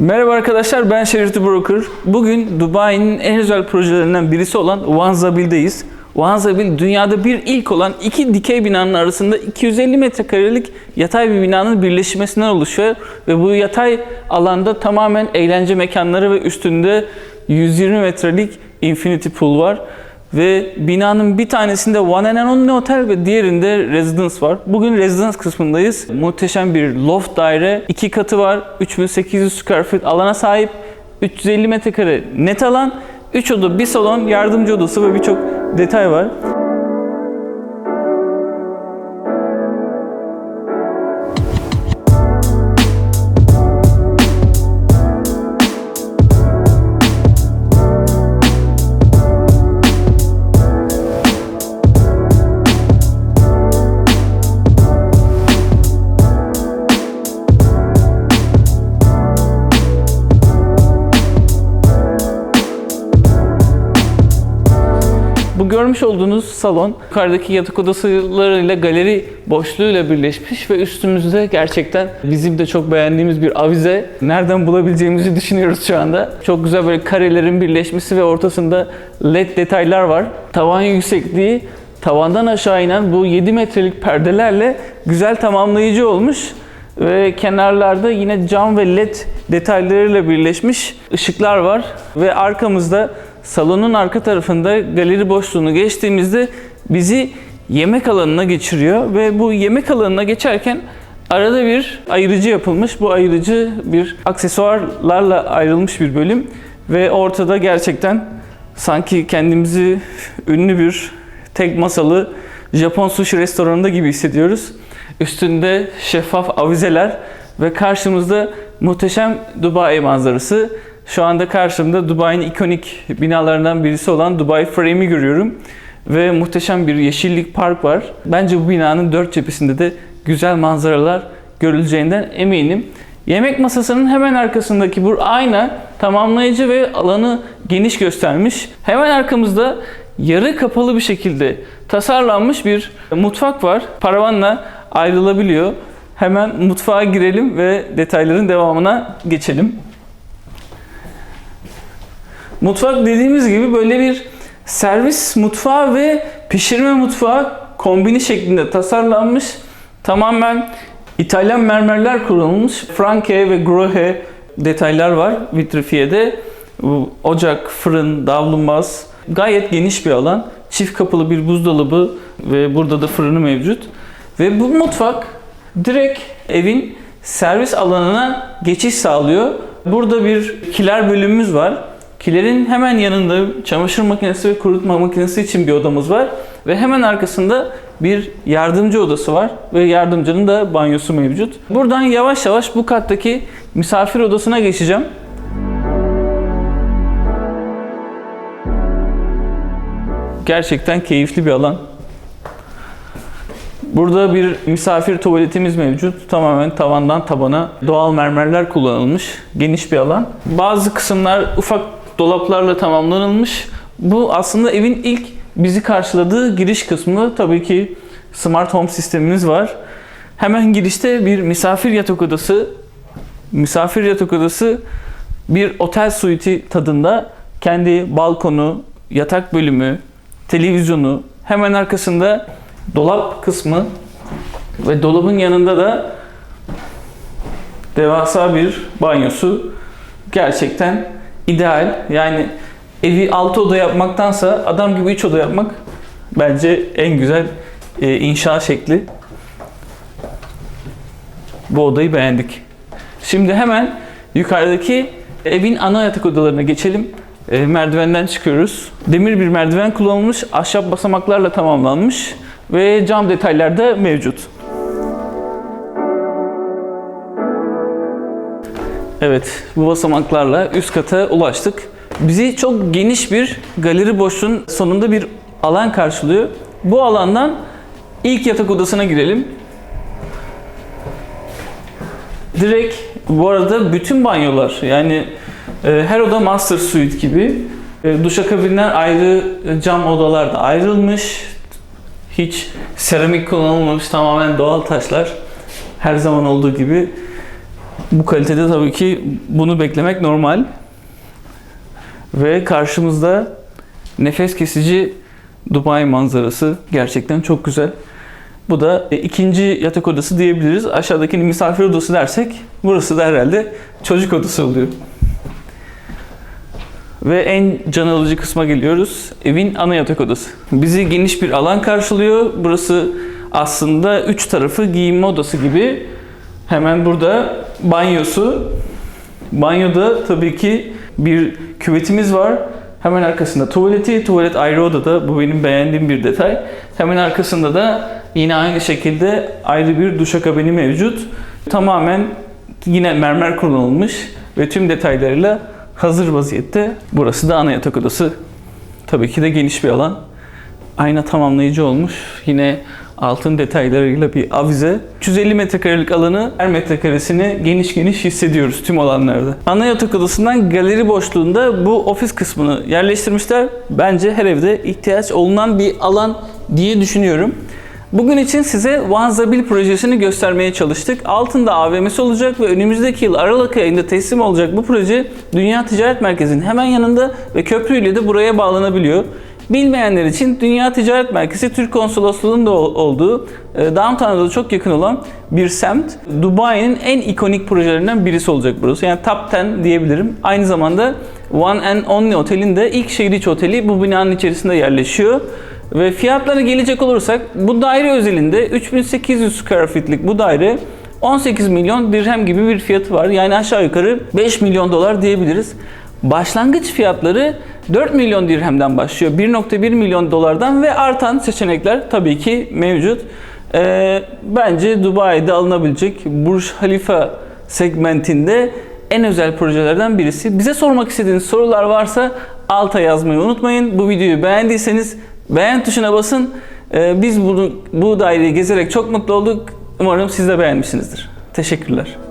Merhaba arkadaşlar ben Şerifti Broker. Bugün Dubai'nin en özel projelerinden birisi olan Wanzabil'deyiz. Wanzabil dünyada bir ilk olan iki dikey binanın arasında 250 metrekarelik yatay bir binanın birleşmesinden oluşuyor. Ve bu yatay alanda tamamen eğlence mekanları ve üstünde 120 metrelik infinity pool var. Ve binanın bir tanesinde One and Only Hotel ve diğerinde Residence var. Bugün Residence kısmındayız. Muhteşem bir loft daire. iki katı var. 3800 square feet alana sahip. 350 metrekare net alan. 3 oda, bir salon, yardımcı odası ve birçok detay var. Görmüş olduğunuz salon yukarıdaki yatak odalarıyla galeri boşluğuyla birleşmiş ve üstümüzde gerçekten bizim de çok beğendiğimiz bir avize. Nereden bulabileceğimizi düşünüyoruz şu anda. Çok güzel böyle karelerin birleşmesi ve ortasında led detaylar var. Tavan yüksekliği tavandan aşağı inen bu 7 metrelik perdelerle güzel tamamlayıcı olmuş ve kenarlarda yine cam ve led detaylarıyla birleşmiş ışıklar var ve arkamızda salonun arka tarafında galeri boşluğunu geçtiğimizde bizi yemek alanına geçiriyor ve bu yemek alanına geçerken arada bir ayırıcı yapılmış. Bu ayırıcı bir aksesuarlarla ayrılmış bir bölüm ve ortada gerçekten sanki kendimizi ünlü bir tek masalı Japon sushi restoranında gibi hissediyoruz. Üstünde şeffaf avizeler ve karşımızda muhteşem Dubai manzarası. Şu anda karşımda Dubai'nin ikonik binalarından birisi olan Dubai Frame'i görüyorum. Ve muhteşem bir yeşillik park var. Bence bu binanın dört cephesinde de güzel manzaralar görüleceğinden eminim. Yemek masasının hemen arkasındaki bu ayna tamamlayıcı ve alanı geniş göstermiş. Hemen arkamızda yarı kapalı bir şekilde tasarlanmış bir mutfak var. Paravanla ayrılabiliyor. Hemen mutfağa girelim ve detayların devamına geçelim. Mutfak dediğimiz gibi böyle bir servis mutfağı ve pişirme mutfağı kombini şeklinde tasarlanmış. Tamamen İtalyan mermerler kullanılmış. Franke ve Grohe detaylar var vitrifiye'de. Ocak, fırın, davlumbaz. Gayet geniş bir alan. Çift kapılı bir buzdolabı ve burada da fırını mevcut. Ve bu mutfak direkt evin servis alanına geçiş sağlıyor. Burada bir kiler bölümümüz var. Kilerin hemen yanında çamaşır makinesi ve kurutma makinesi için bir odamız var. Ve hemen arkasında bir yardımcı odası var ve yardımcının da banyosu mevcut. Buradan yavaş yavaş bu kattaki misafir odasına geçeceğim. Gerçekten keyifli bir alan. Burada bir misafir tuvaletimiz mevcut. Tamamen tavandan tabana doğal mermerler kullanılmış. Geniş bir alan. Bazı kısımlar ufak dolaplarla tamamlanılmış. Bu aslında evin ilk bizi karşıladığı giriş kısmı. Tabii ki smart home sistemimiz var. Hemen girişte bir misafir yatak odası. Misafir yatak odası bir otel suiti tadında. Kendi balkonu, yatak bölümü, televizyonu, hemen arkasında dolap kısmı ve dolabın yanında da devasa bir banyosu. Gerçekten ideal. Yani evi 6 oda yapmaktansa adam gibi 3 oda yapmak bence en güzel e, inşa şekli. Bu odayı beğendik. Şimdi hemen yukarıdaki evin ana yatak odalarına geçelim. E, merdivenden çıkıyoruz. Demir bir merdiven kullanılmış, ahşap basamaklarla tamamlanmış ve cam detaylar da mevcut. Evet, bu basamaklarla üst kata ulaştık. Bizi çok geniş bir galeri boşluğun sonunda bir alan karşılıyor. Bu alandan ilk yatak odasına girelim. Direkt bu arada bütün banyolar yani e, her oda master suite gibi. E, duşakabinler ayrı, cam odalar da ayrılmış. Hiç seramik kullanılmamış tamamen doğal taşlar. Her zaman olduğu gibi Bu kalitede tabii ki bunu beklemek normal. Ve karşımızda nefes kesici Dubai manzarası gerçekten çok güzel. Bu da e, ikinci yatak odası diyebiliriz. Aşağıdakini misafir odası dersek burası da herhalde çocuk odası oluyor. Ve en can alıcı kısma geliyoruz. Evin ana yatak odası. Bizi geniş bir alan karşılıyor. Burası aslında üç tarafı giyinme odası gibi. Hemen burada banyosu. Banyoda tabii ki bir küvetimiz var. Hemen arkasında tuvaleti. Tuvalet ayrı odada. Bu benim beğendiğim bir detay. Hemen arkasında da yine aynı şekilde ayrı bir duşakabini mevcut. Tamamen yine mermer kullanılmış ve tüm detaylarıyla hazır vaziyette. Burası da ana yatak odası. Tabii ki de geniş bir alan. Ayna tamamlayıcı olmuş. Yine altın detaylarıyla bir avize. 350 metrekarelik alanı her metrekaresini geniş geniş hissediyoruz tüm alanlarda. Ana yatak odasından galeri boşluğunda bu ofis kısmını yerleştirmişler. Bence her evde ihtiyaç olunan bir alan diye düşünüyorum. Bugün için size Vanzabil projesini göstermeye çalıştık. Altında AVM'si olacak ve önümüzdeki yıl Aralık ayında teslim olacak bu proje Dünya Ticaret Merkezi'nin hemen yanında ve köprüyle de buraya bağlanabiliyor. Bilmeyenler için Dünya Ticaret Merkezi Türk Konsolosluğu'nun da ol- olduğu e, Downtown'a da çok yakın olan bir semt. Dubai'nin en ikonik projelerinden birisi olacak burası. Yani top 10 diyebilirim. Aynı zamanda One and Only Otel'in de ilk şehir içi oteli bu binanın içerisinde yerleşiyor. Ve fiyatlara gelecek olursak bu daire özelinde 3800 square feet'lik bu daire 18 milyon dirhem gibi bir fiyatı var. Yani aşağı yukarı 5 milyon dolar diyebiliriz. Başlangıç fiyatları 4 milyon dirhemden başlıyor. 1.1 milyon dolardan ve artan seçenekler tabii ki mevcut. Ee, bence Dubai'de alınabilecek Burj Khalifa segmentinde en özel projelerden birisi. Bize sormak istediğiniz sorular varsa alta yazmayı unutmayın. Bu videoyu beğendiyseniz beğen tuşuna basın. Ee, biz bunu bu daireyi gezerek çok mutlu olduk. Umarım siz de beğenmişsinizdir. Teşekkürler.